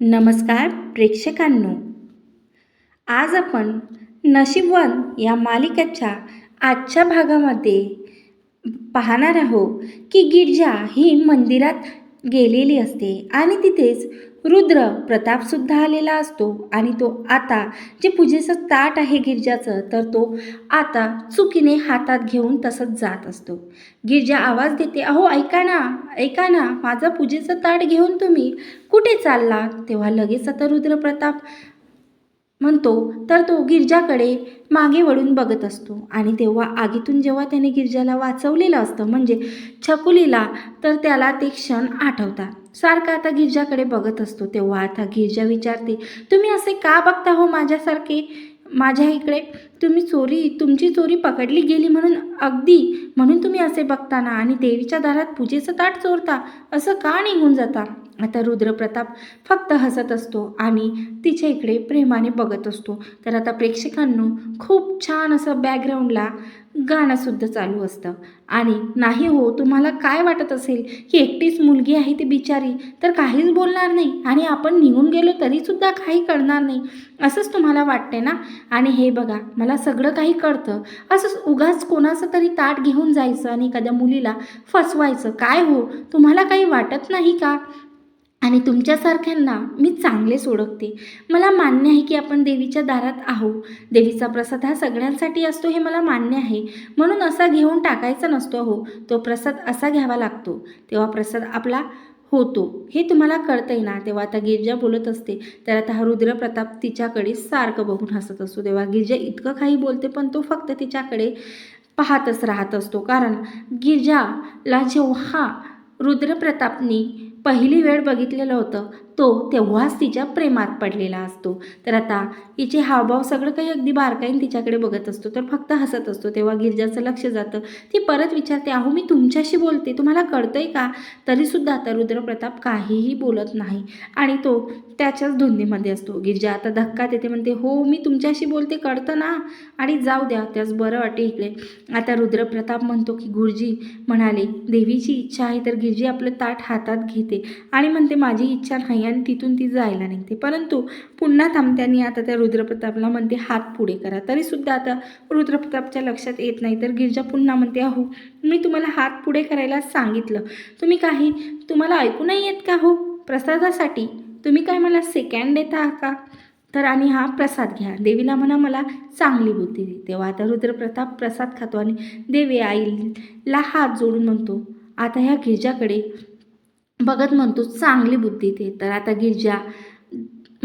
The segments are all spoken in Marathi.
नमस्कार प्रेक्षकांनो. आज आपण नशीबवन या मालिकेच्या आजच्या भागामध्ये पाहणार आहोत की गिरजा ही मंदिरात गेलेली असते. आणि तिथेच रुद्र प्रतापसुद्धा आलेला असतो. आणि तो आता जे पूजेचं ताट आहे गिरजाचं तर तो आता चुकीने हातात घेऊन तसंच जात असतो. गिरजा आवाज देते अहो ऐका ना ऐका ना माझं पूजेचं ताट घेऊन तुम्ही कुठे चालला तेव्हा लगेच आता रुद्र प्रताप म्हणतो तर तो गिरजाकडे मागे वळून बघत असतो. आणि तेव्हा आगीतून जेव्हा त्याने गिरजाला वाचवलेलं असतं म्हणजे छकुलीला तर त्याला ते क्षण आठवतात. सारखा आता गिरजाकडे बघत असतो. तेव्हा आता गिरजा विचारते तुम्ही असे का बघता हो माझ्यासारखे? माझ्या इकडे तुम्ही चोरी तुमची चोरी पकडली गेली म्हणून अगदी म्हणून तुम्ही असे बघताना आणि देवीच्या दारात पूजेचं ताट चोरता? असं का निघून जाता? आता रुद्रप्रताप फक्त हसत असतो आणि तिच्या इकडे प्रेमाने बघत असतो. तर आता प्रेक्षकांनो खूप छान असं बॅकग्राऊंडला गाणंसुद्धा चालू असतं. आणि नाही हो तुम्हाला काय वाटत असेल? की एकटीच मुलगी आहे ती बिचारी तर काहीच बोलणार नाही. आणि आपण निघून गेलो तरीसुद्धा काही कळणार नाही. असंच तुम्हाला वाटते ना? आणि हे बघा मला सगळं काही कळतं. असंच उगाच कोणाचं तरी ताट घेऊन जायचं आणि एखाद्या मुलीला फसवायचं. काय हो? तुम्हाला काही वाटत नाही का? आणि तुमच्यासारख्यांना मी चांगलेच ओळखते मला मान्य आहे की आपण देवीच्या दारात आहो देवीचा प्रसाद हा सगळ्यांसाठी असतो हे मला मान्य आहे. म्हणून असा घेऊन टाकायचा नसतो हो. तो प्रसाद असा घ्यावा लागतो. तेव्हा प्रसाद आपला होतो. हे तुम्हाला कळतंय ना. तेव्हा आता गिरजा बोलत असते. तर आता हा रुद्रप्रताप तिच्याकडे सारखं बघून हसत असतो. तेव्हा गिरजा इतकं काही बोलते पण तो फक्त तिच्याकडे पाहतच राहत असतो. कारण गिरजाला जेव्हा रुद्रप्रतापनी पहिली वेळ बघितलेलं होतं. तो तेव्हाच तिच्या प्रेमात पडलेला असतो. तर आता हिचे हावभाव सगळं काही अगदी बारकाईन तिच्याकडे बघत असतो. तर फक्त हसत असतो. तेव्हा गिरजाचं लक्ष जातं. ती परत विचारते अहो मी तुमच्याशी बोलते. तुम्हाला कळतंय का? तरीसुद्धा आता रुद्रप्रताप काहीही बोलत नाही. आणि तो त्याच्याच धुंदीमध्ये असतो. गिरजा आता धक्का देते म्हणते हो मी तुमच्याशी बोलते. कळतं ना? आणि जाऊ द्या. त्याच बरं वाटे इकडे. आता रुद्रप्रताप म्हणतो की गुरुजी म्हणाले देवीची इच्छा आहे तर गिरजी आपलं ताट हातात घेते. आणि म्हणते माझी इच्छा नाही आणि तिथून ती जायला निघते. परंतु पुन्हा थांबत्यानी आता त्या रुद्रप्रतापला म्हणते हात पुढे करा. तरीसुद्धा आता रुद्रप्रतापच्या लक्षात येत नाही. तर गिरजा पुन्हा म्हणते अहो मी तुम्हाला हात पुढे करायला सांगितलं. तुम्ही काही तुम्हाला ऐकू नाही येत का हो? प्रसादासाठी तुम्ही काय मला सेकंड देता का? तर आणि हा प्रसाद घ्या. देवीला म्हणा मला चांगली बुद्धी दे तेव्हा आता रुद्रप्रताप प्रसाद खातो आणि देवी आईला हात जोडून म्हणतो आता ह्या गिरजाकडे बघत म्हणतो चांगली बुद्धी ते. तर आता गिरजा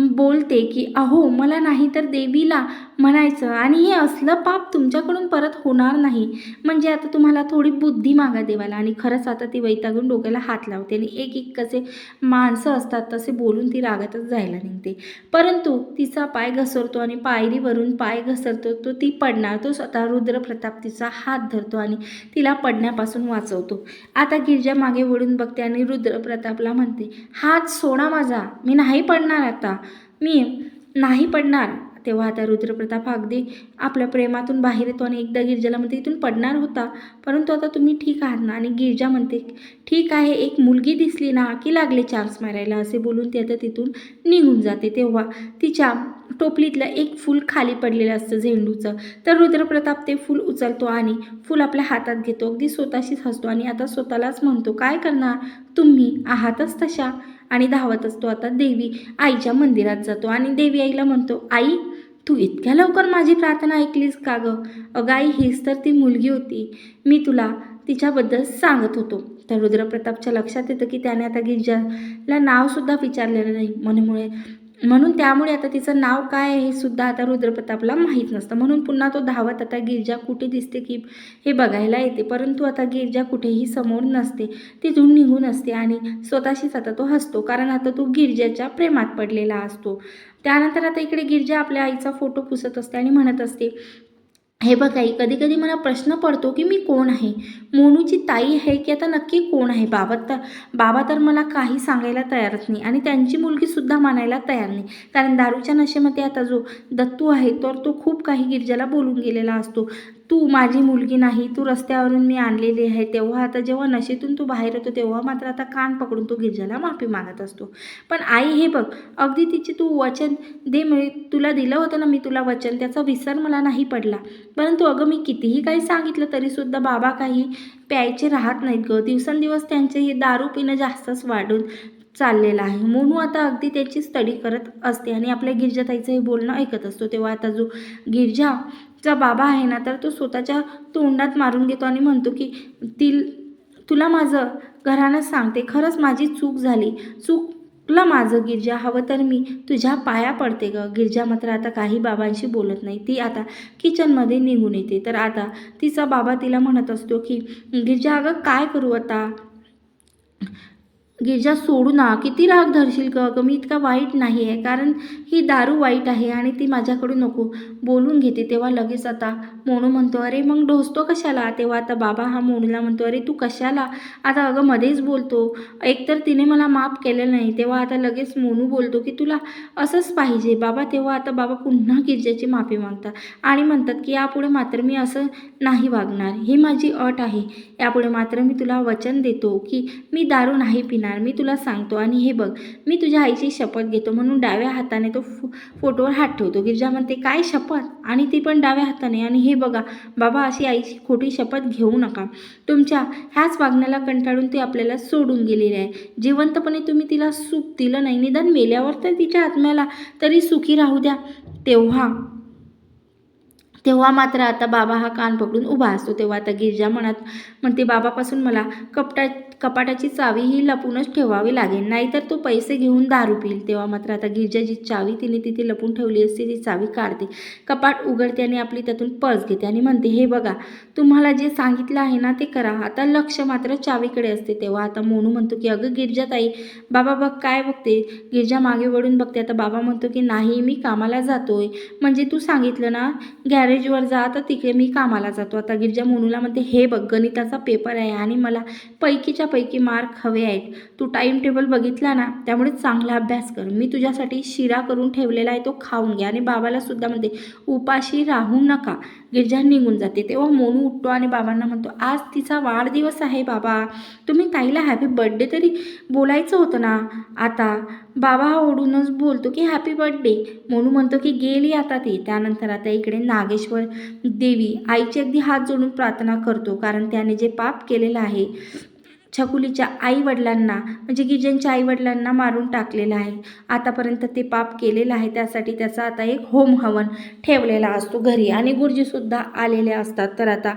बोलते की अहो मला नाही तर देवीला म्हणायचं आणि हे असलं पाप तुमच्याकडून परत होणार नाही. म्हणजे आता तुम्हाला थोडी बुद्धी मागा देवाला. आणि खरंच आता ती वैतागून डोक्याला हात लावते आणि एक एक कसे माणसं असतात तसे बोलून ती रागातच जायला निघते. परंतु तिचा पाय घसरतो आणि पायरीवरून पाय घसरतो तो ती पडणार. तो स्वतः रुद्रप्रताप तिचा हात धरतो आणि तिला पडण्यापासून वाचवतो. आता गिरजा मागे वळून बघते आणि रुद्रप्रतापला म्हणते हात सोडा माझा. मी नाही पडणार आता. मी नाही पडणार. तेव्हा आता रुद्रप्रताप अगदी आपल्या प्रेमातून बाहेर येतो आणि एकदा गिरजाला म्हणते इथून पडणार होता परंतु आता तुम्ही ठीक आहात ना? आणि गिरजा म्हणते ठीक आहे एक मुलगी दिसली ना की लागले चान्स मारायला? असे बोलून ती आता तिथून निघून जाते. तेव्हा तिच्या टोपलीतलं एक फूल खाली पडलेलं असतं झेंडूचं. तर रुद्रप्रताप ते फूल उचलतो आणि फूल आपल्या हातात घेतो. अगदी स्वतःशीच हसतो आणि आता स्वतःलाच म्हणतो काय करणार? तुम्ही आहातच तशा. आणि धावत असतो आता देवी. आईच्या मंदिरात जातो आणि देवी आईला म्हणतो आई तू इतक्या लवकर माझी प्रार्थना ऐकलीस का गं? अगं आई हीच तर ती मुलगी होती. मी तुला तिच्याबद्दल सांगत होतो. तर रुद्रप्रतापच्या लक्षात येतं की त्याने आता गिरजाला नावसुद्धा विचारलेलं नाही. म्हणून म्हणून त्यामुळे आता तिचं नाव काय आहे हे सुद्धा आता रुद्रप्रतापला माहीत नसतं. म्हणून पुन्हा तो धावत आता गिरजा कुठे दिसते की हे बघायला येते. परंतु आता गिरजा कुठेही समोर नसते. तिथून निघून असते आणि स्वतःशीच आता तो हसतो. कारण आता तो गिरजाच्या प्रेमात पडलेला असतो. त्यानंतर आता इकडे गिरजा आपल्या आईचा फोटो पुसत असते आणि म्हणत असते हे बघाई कधी कधी मला प्रश्न पडतो की मी कोण आहे? मोनूची ताई आहे की आता नक्की कोण आहे? बाबा तर बाबा तर मला काही सांगायला तयारच नाही आणि त्यांची मुलगीसुद्धा मानायला तयार नाही. कारण दारूच्या नशेमध्ये आता जो दत्तू आहे तर तो खूप काही गिरजाला बोलून गेलेला असतो. तू माझी मुलगी नाही तू रस्त्यावरून मी आणलेली आहे तेव्हा आता जेव्हा नशेतून तू बाहेर येतो तेव्हा मात्र आता कान पकडून तो गिरजाला माफी मागत असतो. पण आई हे बघ अगदी तिचे तू वचन दे मिळे तुला दिलं होतं ना मी तुला वचन त्याचा विसर मला नाही पडला. परंतु अगं मी कितीही काही सांगितलं तरीसुद्धा बाबा काही प्यायचे राहत नाहीत गं. दिवसेंदिवस त्यांचे हे दारू पिणं जास्तच वाढून चाललेलं आहे. मोनू आता अगदी त्याची स्टडी करत असते आणि आपल्या गिरजाताईचं हे बोलणं ऐकत असतो. तेव्हा आता जो चा बाबा आहे ना तर तो स्वतःच्या तोंडात मारून घेतो आणि म्हणतो की ती तुला माझं घरानं सांगते. खरंच माझी चूक झाली. चुकलं माझं गिरजा. हवं तर मी तुझ्या पाया पडते ग. गिरजा मात्र आता काही बाबांशी बोलत नाही. ती आता किचनमध्ये निघून येते. तर आता तिचा बाबा तिला म्हणत असतो की गिरजा अगं काय करू आता? गिरजा सोडू ना किती राग धरशील ग? अगं मी इतका वाईट नाही आहे कारण ही दारू वाईट आहे आणि ती माझ्याकडून नको. बोलून घेते तेव्हा लगेच आता. मोनू म्हणतो अरे मग ढोसतो कशाला? तेव्हा आता बाबा हा मोनूला म्हणतो अरे तू कशाला? आता अगं मध्येच बोलतो. एकतर तिने मला माफ केलं नाही तेव्हा आता लगेच मोनू बोलतो की तुला असंच पाहिजे. बाबा तेव्हा आता बाबा पुन्हा गिरजाची माफी मागतात आणि म्हणतात की यापुढे मात्र मी असं नाही वागणार. ही माझी अट आहे. यापुढे मात्र मी तुला वचन देतो की मी दारू नाही पिणार. मी तुला सांगतो आणि हे बघ मी तुझ्या आईची शपथ घेतो म्हणून डाव्या हाताने तो फो फोटोवर हात ठेवतो. गिरजा म्हणते काय शपथ? आणि ती पण डाव्या हाताने. आणि हे बघा बाबा अशी आईची खोटी शपथ घेऊ नका. तुमच्या ह्याच वागण्याला कंटाळून ती आपल्याला सोडून गेलेली आहे. जिवंतपणे तुम्ही तिला सुख दिलं नाही. निदान मेल्यावर तर तिच्या आत्म्याला तरी सुखी राहू द्या. तेव्हा तेव्हा मात्र आता बाबा हा कान पकडून उभा असतो. तेव्हा आता गिरजा म्हणत म्हणते बाबापासून मला कपटा कपाटाची चावी ही लपूनच ठेवावी लागेल. नाहीतर तो पैसे घेऊन दारू पिईल. तेव्हा मात्र आता गिरजाची चावी तिने तिथे लपून ठेवली असते ती चावी काढते. कपाट उघडते आणि आपली त्यातून पर्स घेते आणि म्हणते हे बघा तुम्हाला जे सांगितलं आहे ना ते करा. आता लक्ष मात्र चावीकडे असते. तेव्हा आता मोनू म्हणतो की अगं गिरजाताई बाबा बघ काय बघते? गिरजा मागे वळून बघते. आता बाबा म्हणतो की नाही मी कामाला जातोय. म्हणजे तू सांगितलं ना गॅरेजवर जा तर तिकडे मी कामाला जातो. आता गिरजा मोनूला म्हणते हे बघ गणिताचा पेपर आहे आणि मला पैकीच्या पैकी मार्क हवे आहेत. तू टाईम टेबल बघितला ना त्यामुळे चांगला अभ्यास कर. मी तुझ्यासाठी शिरा करून ठेवलेला आहे तो खाऊन घ्या आणि बाबाला सुद्धा म्हणते उपाशी राहू नका. गिरजा निघून जाते. तेव्हा मोनू उठतो आणि बाबांना म्हणतो आज तिचा वाढदिवस आहे बाबा. तुम्ही ताईला हॅपी बर्थडे तरी बोलायचं होतं ना? आता बाबा हा ओढूनच बोलतो की हॅपी बर्थडे मोनू म्हणतो की गेली आता ती. त्यानंतर आता इकडे नागेश्वर देवी आईचे अगदी हात जोडून प्रार्थना करतो कारण त्याने जे पाप केलेलं आहे छकुलीच्या आईवडिलांना म्हणजे गिरजनच्या आईवडिलांना मारून टाकलेलं आहे. आतापर्यंत ते पाप केलेलं आहे त्यासाठी त्याचा आता एक होम हवन ठेवलेला असतो घरी. आणि गुरुजीसुद्धा आलेले असतात. तर आता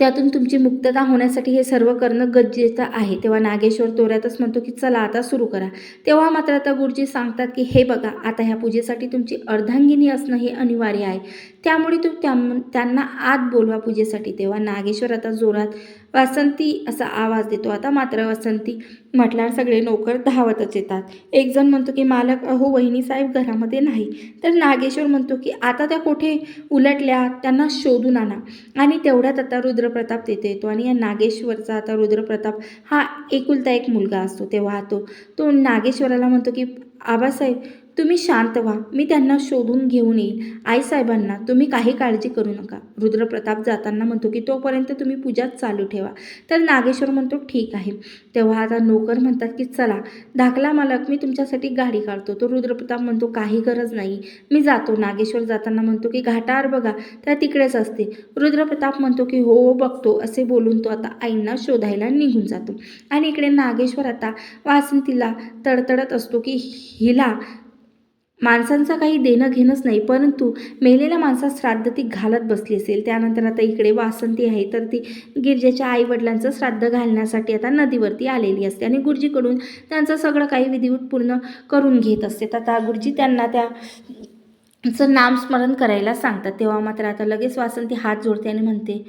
त्यातून तुमची मुक्तता होण्यासाठी हे सर्व करणं गरजेचं आहे. तेव्हा नागेश्वर तोऱ्यातच म्हणतो की चला आता सुरू करा. तेव्हा मात्र आता गुरुजी सांगतात की हे बघा आता ह्या पूजेसाठी तुमची अर्धांगिनी असणं हे अनिवार्य आहे. त्यामुळे तो त्या त्यांना आत बोलवा पूजेसाठी. तेव्हा नागेश्वर आता जोरात वासंती असा आवाज देतो. आता मात्र वासंती म्हटल्यावर सगळे नोकर धावतच येतात. एक जण म्हणतो की मालक अहो वहिनीसाहेब घरामध्ये नाही. तर नागेश्वर म्हणतो की आता त्या कुठे उलटल्या? त्यांना शोधून आणा. आणि तेवढ्यात आता रुद्रप्रताप तिथे येतो. आणि या नागेश्वरचा आता रुद्रप्रताप हा एकुलता एक मुलगा असतो. तेव्हा तो तो नागेश्वराला म्हणतो की आबासाहेब तुम्ही शांत व्हा. मी त्यांना शोधून घेऊन येईल. आईसाहेबांना तुम्ही काही काळजी करू नका. रुद्रप्रताप जाताना म्हणतो की तोपर्यंत तुम्ही पूजा चालू ठेवा. तर नागेश्वर म्हणतो ठीक आहे. तेव्हा आता नोकर म्हणतात की चला धाकला मालक मी तुमच्यासाठी गाडी काढतो. तो रुद्रप्रताप म्हणतो काही गरज नाही. मी जातो. नागेश्वर जाताना म्हणतो की घाटावर बघा त्या तिकडेच असते रुद्रप्रताप म्हणतो की हो बघतो. असे बोलून तो आता आईंना शोधायला निघून जातो. आणि इकडे नागेश्वर आता वासंतीला तडतडत असतो की हिला माणसांचं काही देणं घेणंच नाही परंतु मेलेल्या माणसात श्राद्ध ती घालत बसली असेल. त्यानंतर आता इकडे वासंती आहे तर ती गिरजेच्या आईवडिलांचं श्राद्ध घालण्यासाठी आता नदीवरती आलेली असते आणि गुरुजीकडून त्यांचं सगळं काही विधिवत पूर्ण करून घेत असते. तर आता गुरुजी त्यांना त्या चं नामस्मरण करायला सांगतात. तेव्हा मात्र आता लगेच वासंती हात जोडते आणि म्हणते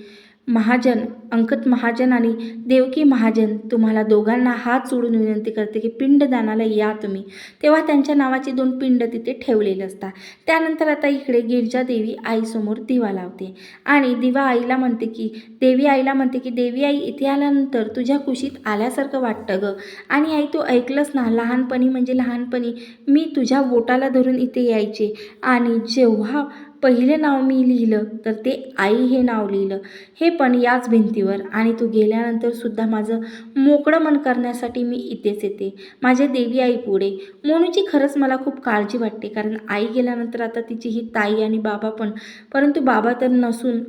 महाजन अंकत महाजन आणि देवकी महाजन तुम्हाला दोघांना हात जोडून विनंती करते की पिंडदानाला या तुम्ही. तेव्हा त्यांच्या नावाची दोन पिंड तिथे ठेवलेले असतात. त्यानंतर आता इकडे गिरजा देवी आईसमोर दिवा लावते. आणि दिवा आईला म्हणते की देवी आईला म्हणते की देवी आई इथे आल्यानंतर तुझ्या कुशीत आल्यासारखं वाटतं गं. आणि आई तू ऐकलंस ना लहानपणी म्हणजे लहानपणी मी तुझ्या बोटाला धरून इथे यायचे. आणि जेव्हा पहिले नाव मी लिहिलं तर ते आई हे नाव लिहिलं. हे पण याच भिंतीवर. आणि तू गेल्यानंतर सुद्धा माझं मोकळं मन करण्यासाठी मी इथेच येते. माझ्या देवी आई पुढे. मोनूची खरंच मला खूप काळजी वाटते कारण आई गेल्यानंतर आता तिची ही ताई आणि बाबा पण. परंतु बाबा तर नसून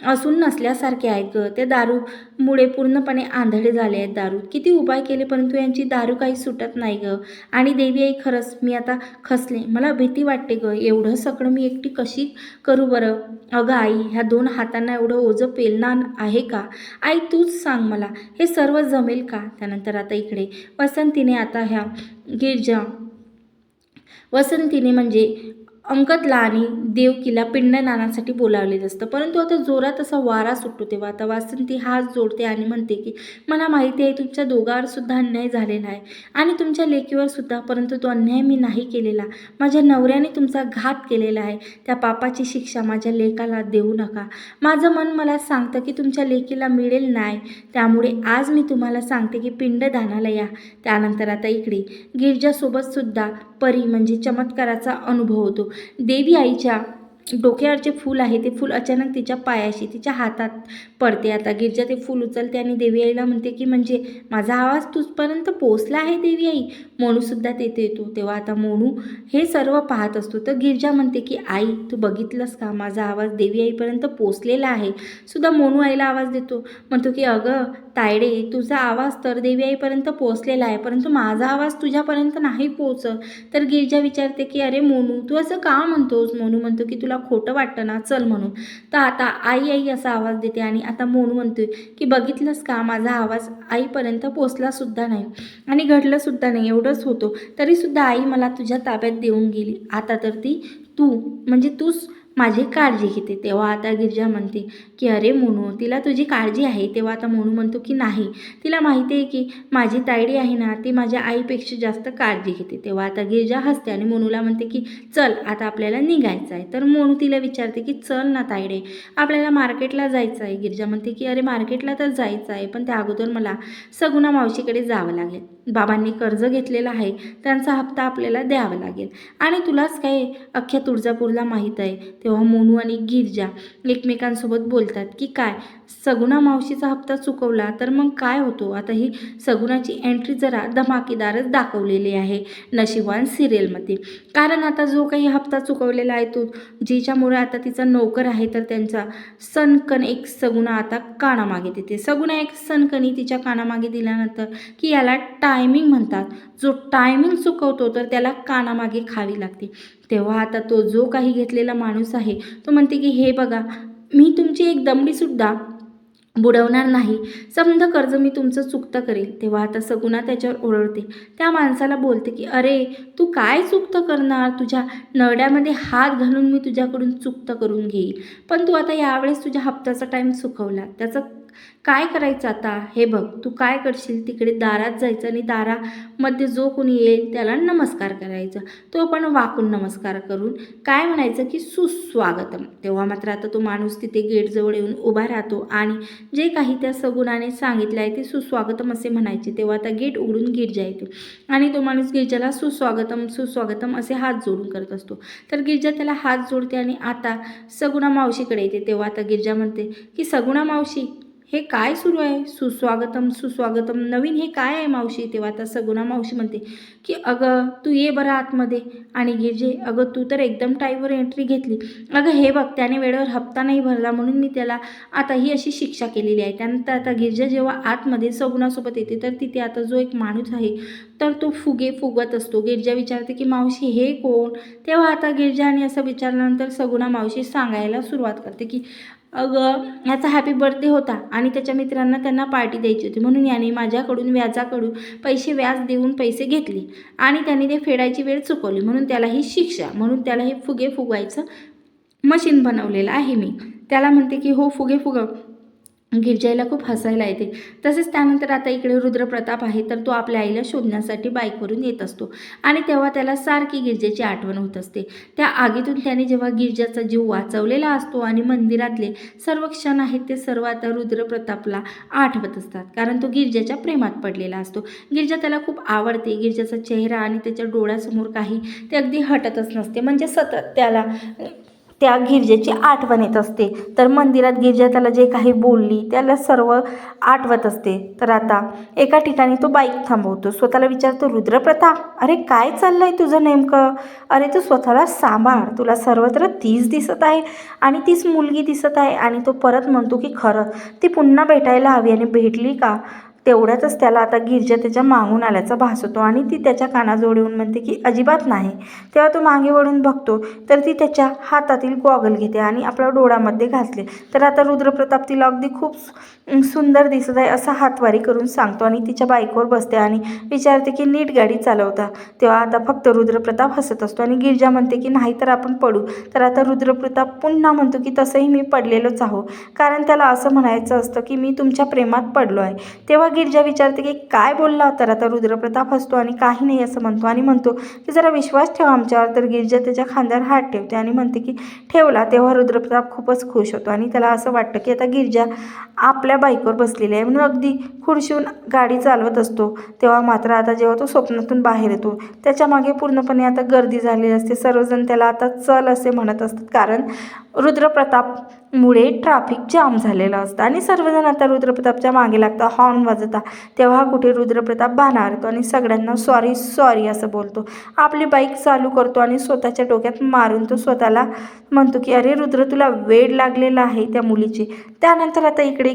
असून नसल्यासारखे आहे ग. ते दारूमुळे पूर्णपणे आंधळे झाले आहेत दारू. किती उपाय केले परंतु यांची दारू काही सुटत नाही ग. आणि देवी आई खरंच मी आता खसले. मला भीती वाटते ग. एवढं सगळं मी एकटी कशी करू बरं? अगं आई ह्या दोन हातांना एवढं ओझं पेलणार आहे का? आई तूच सांग मला. हे सर्व जमेल का? त्यानंतर आता इकडे. वसंतीने आता ह्या गिरजा वसंतीने म्हणजे अंकतला आणि देवकीला पिंडदानासाठी बोलावलेलं असतं. परंतु आता जोरात असा वारा सुटतो तेव्हा आता वासंती हात जोडते आणि म्हणते की मला माहिती आहे तुमच्या दोघांवर सुद्धा अन्याय झालेला आहे आणि तुमच्या लेकीवर सुद्धा परंतु तो अन्याय मी नाही केलेला. माझ्या नवऱ्याने तुमचा घात केलेला आहे. त्या पापाची शिक्षा माझ्या लेकाला देऊ नका. माझं मन मला सांगतं की तुमच्या लेकीला मिळेल नाही त्यामुळे आज मी तुम्हाला सांगते की पिंडदानाला या. त्यानंतर आता इकडे. गिरजासोबत सुद्धा परी म्हणजे चमत्काराचा अनुभव होतो. देवी आईच्या डोक्यावरचे फूल आहे ते फूल अचानक तिच्या पायाशी तिच्या हातात पडते. आता गिरजा ते फूल उचलते आणि देवी आईला म्हणते की म्हणजे माझा आवाज तुझपर्यंत पोचला आहे देवी आई? मोनूसुद्धा तेथे येतो. तेव्हा आता मोनू हे सर्व पाहत असतो. तर गिरजा म्हणते की आई तू बघितलंस का? माझा आवाज देवी आईपर्यंत पोचलेला आहे. सुद्धा मोनू आईला आवाज देतो. म्हणतो की अगं तायडे तुझा आवाज तर देवी आईपर्यंत पोचलेला आहे परंतु माझा आवाज तुझ्यापर्यंत नाही पोचत तर गिरजा विचारते की अरे मोनू तू असं का म्हणतोस? मोनू म्हणतो की तुला खोटं वाटतं ना चल म्हणून. तर आता आई आई असा आवाज देते आणि आता मोनू म्हणतोय की बघितलंस का माझा आवाज आईपर्यंत पोचलासुद्धा नाही आणि घडलंसुद्धा नाही एवढंच होतो. तरीसुद्धा आई मला तुझ्या ताब्यात देऊन गेली. आता तर ती तू म्हणजे तूच माझी काळजी घेते. तेव्हा आता गिरजा म्हणते की अरे मोनू तिला तुझी काळजी आहे. तेव्हा आता मोनू म्हणतो की नाही. तिला माहिती आहे की माझी तायडी आहे ना ती माझ्या आईपेक्षा जास्त काळजी घेते. तेव्हा आता गिरजा हसते आणि मोनूला म्हणते की चल आता आपल्याला निघायचं आहे. तर मोनू तिला विचारते की चल ना तायडे आपल्याला मार्केटला जायचं आहे. गिरजा म्हणते की अरे मार्केटला तर जायचं आहे पण त्या अगोदर मला सगुणा मावशीकडे जावं लागेल. बाबांनी कर्ज घेतलेलं आहे त्यांचा हप्ता आपल्याला द्यावा लागेल. आणि तुलाच काय अख्ख्या तुळजापूरला माहीत आहे? तेव्हा मोनू आणि गिरजा एकमेकांसोबत बोलतात की काय? सगुणा मावशीचा हप्ता चुकवला तर मग काय होतो? आता ही सगुणाची एंट्री जरा धमाकेदारच दाखवलेली आहे नशिबान सिरियलमध्ये. कारण आता जो काही हप्ता चुकवलेला आहे तो जिच्यामुळे आता तिचा नोकर आहे तर त्यांचा सनकण एक सगुणा आता कानामागे देते. सगुणा एक सनकनी तिच्या कानामागे दिल्यानंतर की याला टायमिंग म्हणतात. जो टायमिंग चुकवतो तर त्याला कानामागे खावी लागते. तेव्हा आता तो जो काही घेतलेला माणूस आहे तो म्हणते की हे बघा मी तुमची एक दमडीसुद्धा बुडवणार नाही. समजा कर्ज मी तुमचं चुकतं करेल. तेव्हा आता सगुणा त्याच्यावर ओरडते. त्या माणसाला बोलते की अरे तू काय चुकतं करणार? तुझ्या नरड्यामध्ये हात घालून मी तुझ्याकडून चुकतं करून घेईल. पण तू आता यावेळेस तुझ्या हप्त्याचा टाईम चुकवला. त्याचं काय करायचं आता? हे बघ तू काय करशील? तिकडे दारात जायचं आणि दारामध्ये जो कोणी येईल त्याला नमस्कार करायचा. तो पण वाकून नमस्कार करून काय म्हणायचं की सुस्वागतम. तेव्हा मात्र आता तो माणूस तिथे गेटजवळ येऊन उभा राहतो आणि जे काही त्या सगुणाने सांगितलं आहे ते सुस्वागतम असे म्हणायचे. तेव्हा आता गेट उघडून गिरजा येते आणि तो माणूस गिरजाला सुस्वागतम सुस्वागतम असे हात जोडून करत असतो. तर गिरजा त्याला हात जोडते आणि आता सगुणा मावशीकडे येते. तेव्हा आता गिरजा म्हणते की सगुणा मावशी हे काय सुरू आहे? सुस्वागतम सुस्वागतम. नवीन हे काय आहे मावशी? तेव्हा आता सगुणा मावशी म्हणते की अगं तू ये बरं आतमध्ये आणि गिरजे अगं तू तर एकदम टाईमवर एंट्री घेतली. अगं हे बघ त्याने वेळेवर हप्ता नाही भरला म्हणून मी त्याला आता ही अशी शिक्षा केलेली आहे. त्यानंतर आता गिरजा जेव्हा आतमध्ये सगुणासोबत येते तर तिथे आता जो एक माणूस आहे तर तो फुगे फुगत असतो. गिरजा विचारते की मावशी हे कोण? तेव्हा आता गिरजाने असं विचारल्यानंतर सगुणा मावशी सांगायला सुरुवात करते की अगं ह्याचा हॅपी बर्थडे होता आणि त्याच्या मित्रांना त्यांना पार्टी द्यायची होती. म्हणून याने माझ्याकडून व्याजाकडून पैसे व्याज देऊन पैसे घेतले आणि त्याने ते फेडायची वेळ चुकवली. म्हणून त्याला ही शिक्षा म्हणून त्याला हे फुगे फुगवायचं मशीन बनवलेलं आहे मी. त्याला म्हणते की हो फुगे फुगव. गिरजाईला खूप हसायला येते. तसेच त्यानंतर आता इकडे रुद्रप्रताप आहे तर तो आपल्या आईला शोधण्यासाठी बाईकवरून येत असतो. आणि तेव्हा त्याला सारखी गिरजेची आठवण होत असते. त्या आगीतून त्याने जेव्हा गिरजाचा जीव वाचवलेला असतो आणि मंदिरातले सर्व क्षण आहेत ते सर्व आता रुद्रप्रतापला आठवत असतात. कारण तो गिरजाच्या प्रेमात पडलेला असतो. गिरजा त्याला खूप आवडते. गिरजाचा चेहरा आणि त्याच्या डोळ्यासमोर काही ते अगदी हटतच नसते. म्हणजे सतत त्याला त्या गिरजेची आठवण येत असते. तर मंदिरात गिरजा त्याला जे काही बोलली त्याला सर्व आठवत असते. तर आता एका ठिकाणी तो बाईक थांबवतो. स्वतःला विचारतो रुद्रप्रताप अरे काय चाललं आहे तुझं नेमकं? अरे तू स्वतःला सांभाळ. तुला सर्वत्र तीच दिसत आहे आणि तीच मुलगी दिसत आहे. आणि तो परत म्हणतो की खरं ती पुन्हा भेटायला हवी आणि भेटली का? तेवढ्यातच त्याला आता गिरजा त्याच्या मागून आल्याचा भास होतो आणि ती त्याच्या कानाजवळ येऊन म्हणते की अजिबात नाही. तेव्हा तो मागे वळून बघतो तर ती त्याच्या हातातील गॉगल घेते आणि आपल्या डोळ्यामध्ये घासले तर आता रुद्रप्रताप तिला अगदी खूप सुंदर दिसत आहे असा हातवारी करून सांगतो आणि तिच्या बाईकवर बसते आणि विचारते की नीट गाडी चालवता. तेव्हा आता फक्त रुद्रप्रताप हसत असतो आणि गिरजा म्हणते की नाही तर आपण पडू. तर आता रुद्रप्रताप पुन्हा म्हणतो की तसंही मी पडलेलोच आहो. कारण त्याला असं म्हणायचं असतं की मी तुमच्या प्रेमात पडलो आहे. तेव्हा गिरजा विचारते की काय बोलला तर आता रुद्रप्रताप हसतो आणि काही नाही असं म्हणतो आणि म्हणतो की जरा विश्वास ठेवा आमच्यावर. तर गिरजा त्याच्या खांद्यावर हात ठेवते आणि म्हणते की ठेवला. तेव्हा रुद्रप्रताप खूपच खुश होतो आणि त्याला असं वाटतं की आता गिरजा आपल्या बाईकवर बसलेली आहे. म्हणून अगदी खुर्शीहून गाडी चालवत असतो. तेव्हा मात्र आता जेव्हा तो स्वप्नातून बाहेर येतो त्याच्यामागे पूर्णपणे आता गर्दी झालेली असते. सर्वजण त्याला आता चल असे म्हणत असतात. कारण रुद्रप्रताप मुळे ट्रॅफिक जाम झालेलं असतं. आणि सर्वजण आता रुद्रप्रतापच्या मागे लागतात. हॉर्न वाजवता तेव्हा कुठे रुद्रप्रताप बाणार येतो आणि सगळ्यांना सॉरी सॉरी असं बोलतो. आपली बाईक चालू करतो आणि स्वतःच्या डोक्यात मारून तो स्वतःला म्हणतो की अरे रुद्र तुला वेड लागलेला आहे त्या मुलीची. त्यानंतर आता इकडे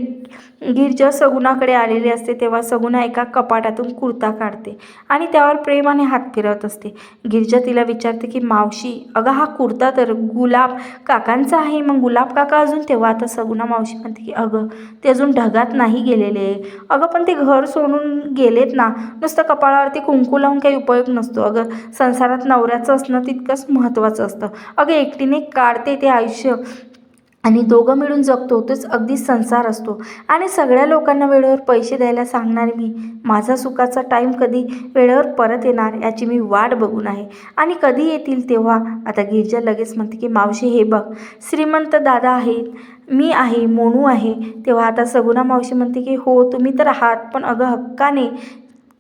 गिरजा सगुणाकडे आलेली असते. तेव्हा सगुणा एका कपाटातून कुर्ता काढते आणि त्यावर प्रेमाने हात फिरवत असते. गिरजा तिला विचारते की मावशी अगं हा कुर्ता तर गुलाब काकांचा आहे. मग गुलाब काका अजून तेव्हा आता सगुणा मावशी म्हणते की अगं ते अजून ढगात नाही गेलेले. अगं पण ते घर सोडून गेलेत ना. नुसतं कपाळावरती कुंकू लावून काही उपयोग नसतो. अगं संसारात नवऱ्याचं असणं तितकंच महत्त्वाचं असतं. अगं एकटीने काढते ते आयुष्य. आणि दोघं मिळून जगतो तोच अगदी संसार असतो. आणि सगळ्या लोकांना वेळेवर पैसे द्यायला सांगणार मी. माझा सुखाचा टाईम कधी वेळेवर परत येणार याची मी वाट बघून आहे. आणि कधी येतील तेव्हा? आता गिरजा लगेच म्हणते की मावशी हे बघ. श्रीमंत दादा आहेत. मी आहे मोनू आहे. तेव्हा आता सगुणा मावशी म्हणते की हो तुम्ही तर आहात पण अगं हक्काने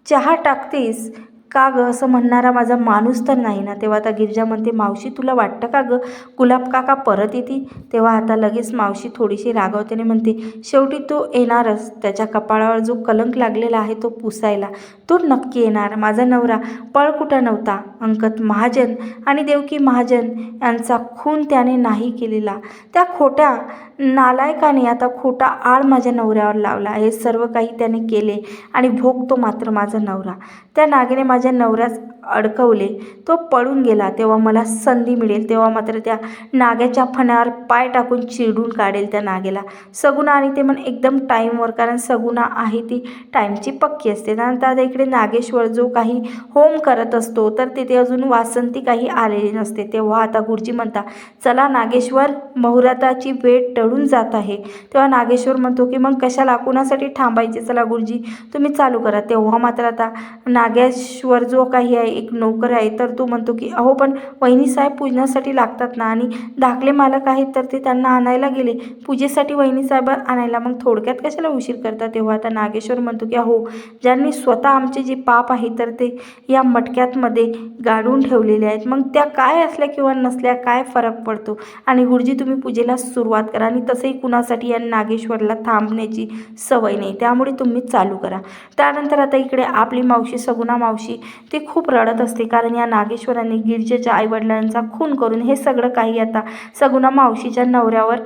चहा टाकतेस. का गं? असं म्हणणारा माझा माणूस तर नाही ना. तेव्हा आता गिरजा म्हणते मावशी तुला वाटतं का गं? गुलाब काका परत येतील? तेव्हा आता लगेच मावशी थोडीशी रागावते आणि म्हणते शेवटी तो येणारच. त्याच्या कपाळावर जो कलंक लागलेला आहे तो पुसायला. तो नक्की येणार. माझा नवरा पळकुटा नव्हता? अंकत महाजन आणि देवकी महाजन यांचा खून त्याने नाही केलेला. त्या खोट्या नालायकाने आता खोटा आळ माझ्या नवऱ्यावर लावला. हे सर्व काही त्याने केले आणि भोगतो मात्र माझा नवरा. त्या नागेने माझ्या नवऱ्यास अडकवले. तो पळून गेला. तेव्हा मला संधी मिळेल. तेव्हा मात्र त्या नाग्याच्या फण्यावर पाय टाकून चिरडून काढेल त्या नागेला. सगुणा आणि ते पण एकदम टाईमवर कारण सगुणा आहे ती टाईमची पक्की असते. त्यानंतर आता इकडे नागेश्वर जो काही होम करत असतो तर तिथे अजून वासंती काही आलेली नसते. तेव्हा आता गुरुजी म्हणता चला नागेश्वर मुहूर्ताची वेळ टळून जात आहे. तेव्हा नागेश्वर म्हणतो की मग कशाला? कुणासाठी थांबायचे? चला गुरुजी तुम्ही चालू करा. तेव्हा मात्र आता नागेश्वर जो काही आहे एक नोकर आहे तर तो म्हणतो की अहो पण वहिनी साहेब पूजनासाठी लागतात ना आणि धाकले मालक आहेत तर ते त्यांना आणायला गेले. पूजेसाठी वहिनी साहेब आणायला. मग थोडक्यात कशाला उशीर करतात तेव्हा? आता नागेश्वर म्हणतो की अहो ज्यांनी स्वतः आमचे जे पाप आहे तर ते या मटक्यातमध्ये गाडून ठेवलेले आहेत. मग त्या काय असल्या किंवा नसल्या काय फरक पडतो? आणि गुरुजी तुम्ही पूजेला सुरुवात करा आणि तसंही कुणासाठी या नागेश्वरला थांबण्याची सवय नाही. त्यामुळे तुम्ही चालू करा. त्यानंतर आता इकडे आपली मावशी सगुणा मावशी ते खूप रडत असते. कारण या नागेश्वरांनी गिरजेच्या आईवडिलांचा खून करून हे सगळं काही आता सगुणा मावशीच्या नवऱ्यावर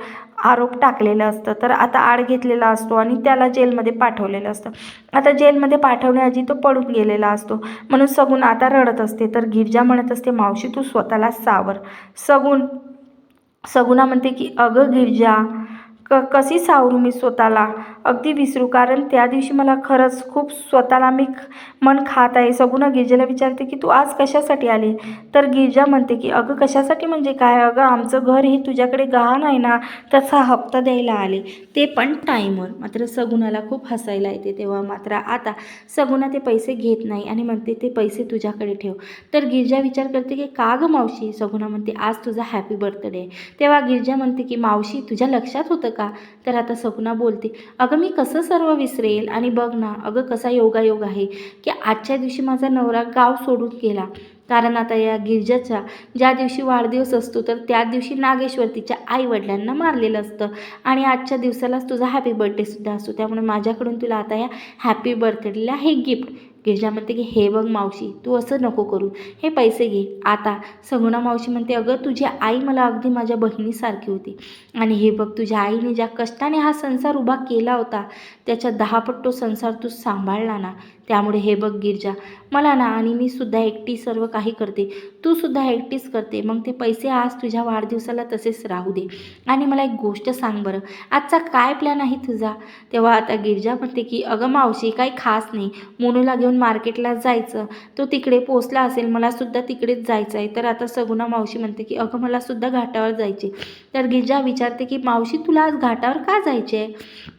आरोप टाकलेला असतं. तर आता आड घेतलेला असतो आणि त्याला जेलमध्ये पाठवलेलं असतं. आता जेलमध्ये पाठवण्याआधी तो पडून गेलेला असतो. म्हणून सगुण आता रडत असते. तर गिरजा म्हणत असते मावशी तू स्वतःला सावर. सगुण सगुणा म्हणते की अगं गिरजा क कशी सावरू मी स्वतःला? अगदी विसरू. कारण त्या दिवशी मला खरंच खूप स्वतःला मी ख- मन खात आहे. सगुणा गिरजेला विचारते की तू आज कशासाठी आली? तर गिरजा म्हणते की अगं कशासाठी म्हणजे काय? अगं आमचं घर हे तुझ्याकडे गहाण आहे ना तसा हप्ता द्यायला आले. ते पण टाईमवर. मात्र सगुणाला खूप हसायला येते. तेव्हा मात्र आता सगुणा ते पैसे घेत नाही आणि म्हणते ते पैसे तुझ्याकडे ठेव. तर गिरजा विचार करते की का गं मावशी? सगुणा म्हणते आज तुझा हॅपी बर्थडे तेव्हा गिरजा म्हणते की मावशी तुझ्या लक्षात होतं का? तर आता सपना बोलते अगं मी कसं सर्व विसरेल? आणि बघ ना अगं कसा योगायोग आहे की आजच्या दिवशी माझा नवरा गाव सोडून गेला. कारण आता या गिरजाचा ज्या दिवशी वाढदिवस असतो तर त्या दिवशी नागेश्वर तिच्या आईवडिलांना मारलेलं असतं. आणि आजच्या दिवसालाच तुझा हॅपी बर्थडेसुद्धा असतो. त्यामुळे माझ्याकडून तुला आता या हॅपी बर्थडेला हे गिफ्ट गिरजा म्हणते की हे बघ मावशी तू असं नको करू. हे पैसे घे. आता सगुणा मावशी म्हणते अगं तुझी आई मला अगदी माझ्या बहिणीसारखी होती. आणि हे बघ तुझ्या आईने ज्या कष्टाने हा संसार उभा केला होता त्याच्या दहापट तो संसार तू सांभाळला ना त्यामुळे हे बघ गिरजा मला ना आणि मी सुद्धा एकटी सर्व काही करते. तू सुद्धा एकटीच करते. मग ते पैसे आज तुझ्या वाढदिवसाला तसेच राहू दे. आणि मला एक गोष्ट सांग बरं. आजचा काय प्लॅन आहे तुझा? तेव्हा आता गिरजा म्हणते की अगं मावशी काही खास नाही. मोनूला घेऊन मार्केटला जायचं. तो तिकडे पोचला असेल मला सुद्धा तिकडेच जायचं आहे. तर आता सगुणा मावशी म्हणते की अगं मला सुद्धा घाटावर जायचे तर गिरजा विचारते की मावशी तुला आज घाटावर का जायचे आहे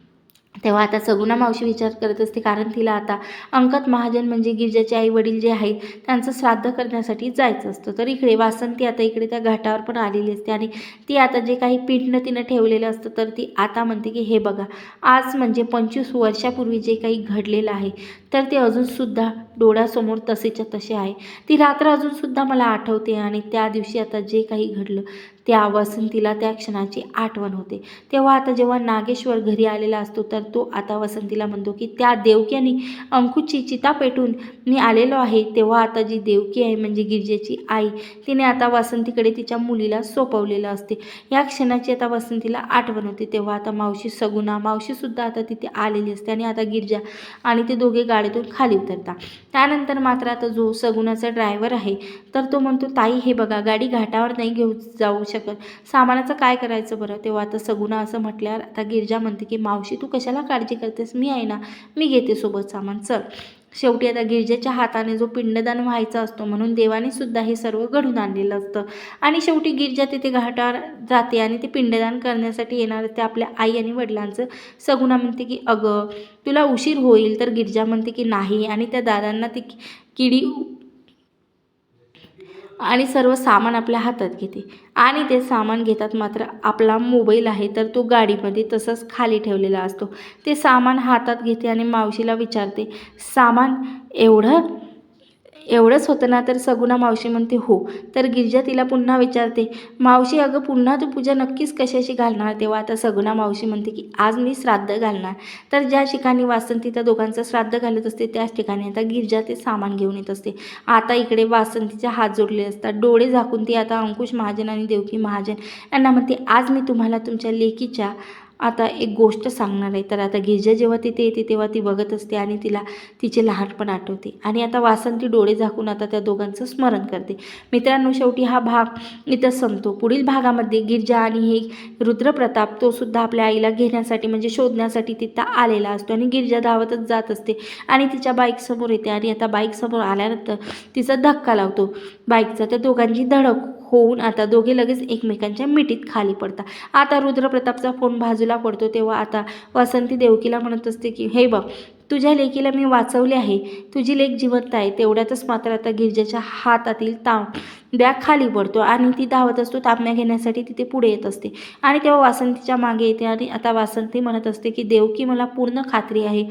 तेव्हा आता सगुणा मावशी विचार करत असते कारण तिला आता अंकत महाजन म्हणजे गिरजाचे आई वडील जे आहेत त्यांचं श्राद्ध करण्यासाठी जायचं असतं. तर इकडे वासंती आता इकडे त्या घाटावर पण आलेली असते आणि ती आता जे काही पिठणं तिनं ठेवलेलं असतं तर ती आता म्हणते की हे बघा आज म्हणजे पंचवीस वर्षापूर्वी जे काही घडलेलं आहे तर ते अजूनसुद्धा डोळ्यासमोर तसेच्या तसे आहे. ती रात्र अजूनसुद्धा मला आठवते आणि त्या दिवशी आता जे काही घडलं त्या वसंतीला त्या क्षणाची आठवण होते. तेव्हा आता जेव्हा नागेश्वर घरी आलेला असतो तर तो आता वसंतीला म्हणतो की त्या देवक्याने अंकुची चिता पेटून मी आलेलो आहे. तेव्हा आता जी देवकी आहे म्हणजे गिरजेची आई तिने आता वसंतीकडे तिच्या मुलीला सोपवलेलं असते. या क्षणाची आता वसंतीला आठवण होते. तेव्हा आता मावशी सगुणा मावशीसुद्धा आता तिथे आलेली असते आणि आता गिरजा आणि ते दोघे गाडीतून खाली उतरतात. त्यानंतर मात्र आता जो सगुणाचा ड्रायव्हर आहे तर तो म्हणतो ताई हे बघा गाडी घाटावर नाही घेऊ जाऊ शकत. सामानाचं काय करायचं बरं? तेव्हा आता सगुणा असं म्हटल्यावर आता गिरजा म्हणते की मावशी तू कशाला काळजी करतेस? मी आहे ना मी घेते सोबत सामान. चल. शेवटी आता गिरजेच्या हाताने जो पिंडदान व्हायचा असतो म्हणून देवाने सुद्धा हे सर्व घडून आणलेलं असतं. आणि शेवटी गिरजा तिथे घाटावर जाते आणि ते पिंडदान करण्यासाठी येणार ते आपल्या आई आणि वडिलांचं. सगुणा म्हणते की अगं तुला उशीर होईल. तर गिरजा म्हणते की नाही. आणि त्या दादांना ती किडी आणि सर्व सामान आपल्या हातात घेते. आणि ते सामान घेतात मात्र आपला मोबाईल आहे तर तो गाडीमध्ये तसंच खाली ठेवलेला असतो. ते सामान हातात घेते आणि मावशीला विचारते सामान एवढं एवढंच होतं ना तर सगुणा मावशी म्हणते हो. तर गिरजा तिला पुन्हा विचारते मावशी अगं पुन्हा तू पूजा नक्कीच कशाशी घालणार? तेव्हा आता सगुणा मावशी म्हणते की आज मी श्राद्ध घालणार. तर ज्या ठिकाणी वासंती त्या दोघांचं श्राद्ध घालत असते त्याच ठिकाणी आता गिरजा ते सामान घेऊन येत असते. आता इकडे वासंतीचे हात जोडले असतात. डोळे झाकून ती आता अंकुश महाजन आणि देवकी महाजन यांना म्हणते आज मी तुम्हाला तुमच्या लेकीच्या आता एक गोष्ट सांगणार आहे. तर आता गिरजा जेव्हा तिथे येते तेव्हा ती बघत असते आणि तिला तिचे लहानपण आठवते. आणि आता वासंती डोळे झाकून आता त्या दोघांचं स्मरण करते. मित्रांनो शेवटी हा भाग इथं संपतो. पुढील भागामध्ये गिरजा आणि हे रुद्रप्रताप तो सुद्धा आपल्या आईला घेण्यासाठी म्हणजे शोधण्यासाठी तिथं आलेला असतो आणि गिरजा धावतच जात असते आणि तिच्या बाईकसमोर येते आणि आता बाईकसमोर आल्यानंतर तिचा धक्का लावतो. बाईकचा त्या दोघांची धडक होऊन आता दोघे लगेच एकमेकांच्या मिठीत खाली पडतात. आता रुद्रप्रतापचा फोन बाजूला पडतो तेव्हा आता वसंती देवकीला म्हणत असते की हे बघ तुझ्या लेकीला मी वाचवले आहे. तुझी लेख जिवंत आहे. तेवढ्यातच मात्र आता गिरजेच्या हातातील तांब्या खाली पडतो आणि ती धावत असतो तांब्या घेण्यासाठी तिथे पुढे येत असते. आणि तेव्हा वासंतीच्या मागे येते आणि आता वासंती म्हणत असते की देवकी मला पूर्ण खात्री आहे.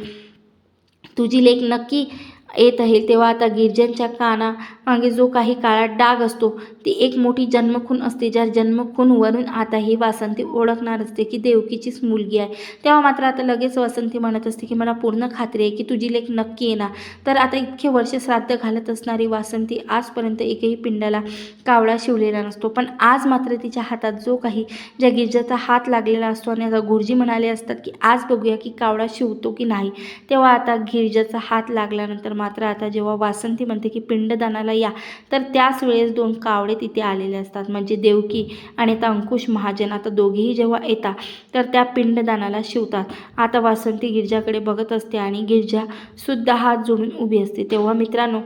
तुझी लेख नक्की येत आहे तेव्हा आता गिरजांच्या काना मागे जो काही काळा डाग असतो ती एक मोठी जन्मखून असते ज्या जन्मखूनवरून आता ही वासंती ओळखणार असते की देवकीचीच मुलगी आहे. तेव्हा मात्र आता लगेच वासंती म्हणत असते की मला पूर्ण खात्री आहे की तुझी लेख नक्की येणार. तर आता इतके वर्ष श्राद्ध घालत असणारी वासंती आजपर्यंत एकही पिंडाला कावळा शिवलेला नसतो. पण आज मात्र तिच्या हातात जो काही ज्या गिरजाचा हात लागलेला असतो आणि आता गुरुजी म्हणाले असतात की आज बघूया की कावळा शिवतो की नाही. तेव्हा आता गिरजाचा हात लागल्यानंतर मात्र आता जेव्हा वासंती म्हणते की पिंडदानाला या तर त्याच वेळेस दोन कावडे तिथे आलेले असतात म्हणजे देवकी आणि आता अंकुश महाजन. आता दोघेही जेव्हा येतात तर त्या पिंडदानाला शिवतात. आता वासंती गिरजाकडे बघत असते आणि गिरजासुद्धा हात जोडून उभी असते. तेव्हा मित्रांनो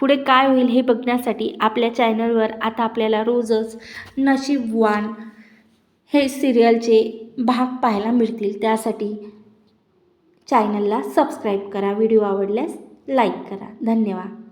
पुढे काय होईल हे बघण्यासाठी आपल्या चॅनलवर आता आपल्याला रोजच नशीबवान हे सिरियलचे भाग पाहायला मिळतील. त्यासाठी चॅनलला सबस्क्राईब करा. व्हिडिओ आवडल्यास लाईक करा. धन्यवाद.